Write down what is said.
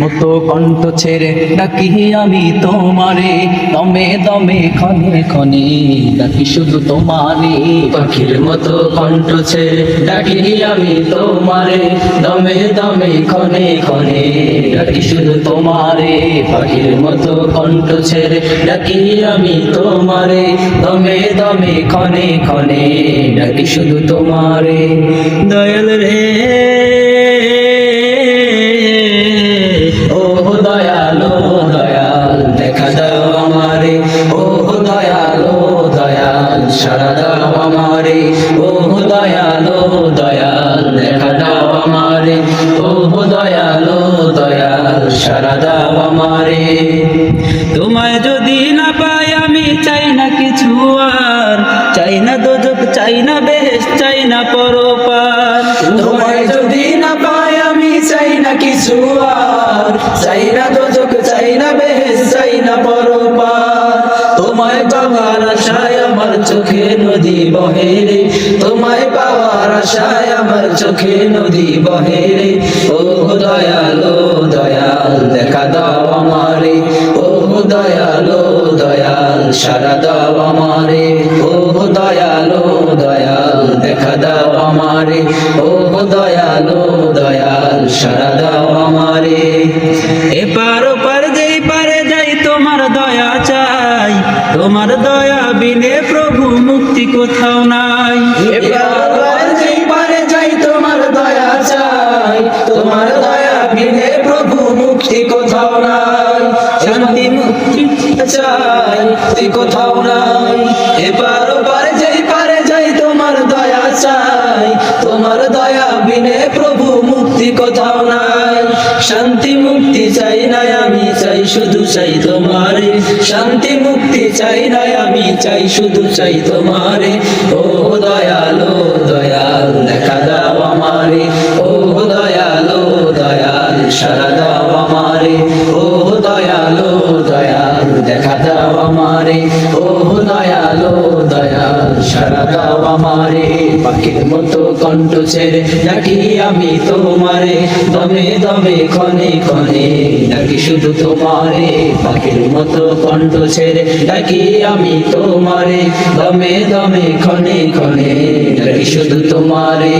মতো কণ্ঠ ছেড়ে ডাকি আমি তোমারে। দমে দমে, ক্ষণে ক্ষণে ডাকি শুধু তোমারে। পাখির মতো কণ্ঠ ছেড়ে ডাকি আমি তোমারে। দমে দমে, ক্ষণে ক্ষণে ডাকি শুধু তোমারে। পাখির মতো কণ্ঠ ছেড়ে ডাকি আমি তোমারে। দমে দমে, ক্ষণে ক্ষণে ডাকি শুধু তোমারে। দয়াল রে দয়ালো, দয়াল, দেখা দাও আমারে। ও দয়ালো, দয়াল সারা দাও আমারে। ও দয়ালো, দয়াল, দেখা দাও আমারে। ও দয়ালো, দয়াল সারা দাও আমারে। তোমায় যদি না পাই, আমি চাই না কিছু আর। চাই না দোজক চাই না বেশ, চাই না পরপার। তোমায় যদি না পাই, আমি চাই না কিছু আর চাই না পরপার। তোমায় পাওয়ার আশায় আমার চোখে নদী বহে রে। তোমায় পাওয়ার আশায় আমার চোখে নদী বহে রে। ও দয়ালো দয়াল, দেখা দাও আমারে। ও দয়ালো দয়াল, সারা দাও আমারে। ও দয়ালো দয়াল, দেখা দাও আমারে। ও দয়ালো দয়াল, সারা দাও আমারে। দয়া চাই। তোমার দয়া বিনে প্রভু মুক্তি কোথাও নাই। যেই পারে তোমার দয়া চাই, তোমার দয়া বিনে প্রভু শান্তি মুক্তি চাই যেই পারে যাই তোমার দয়া চাই, তোমার দয়া বিনে প্রভু শান্তি মুক্তি চাই চাই শুধু চাই তোমারে। শান্তি মুক্তি চাই না আমি চাই শুধু চাই তোমারে। ও দয়ালো দাও আমারে, পাখির মতো কণ্ঠ ছেড়ে ডাকি আমি তোমারে। দমে দমে, ক্ষণে ক্ষণে ডাকি শুধু তোমারে, পাখির মতো কণ্ঠ ছেড়ে ডাকি আমি তোমারে। দমে দমে, ক্ষণে ক্ষণে ডাকি শুধু তোমারে।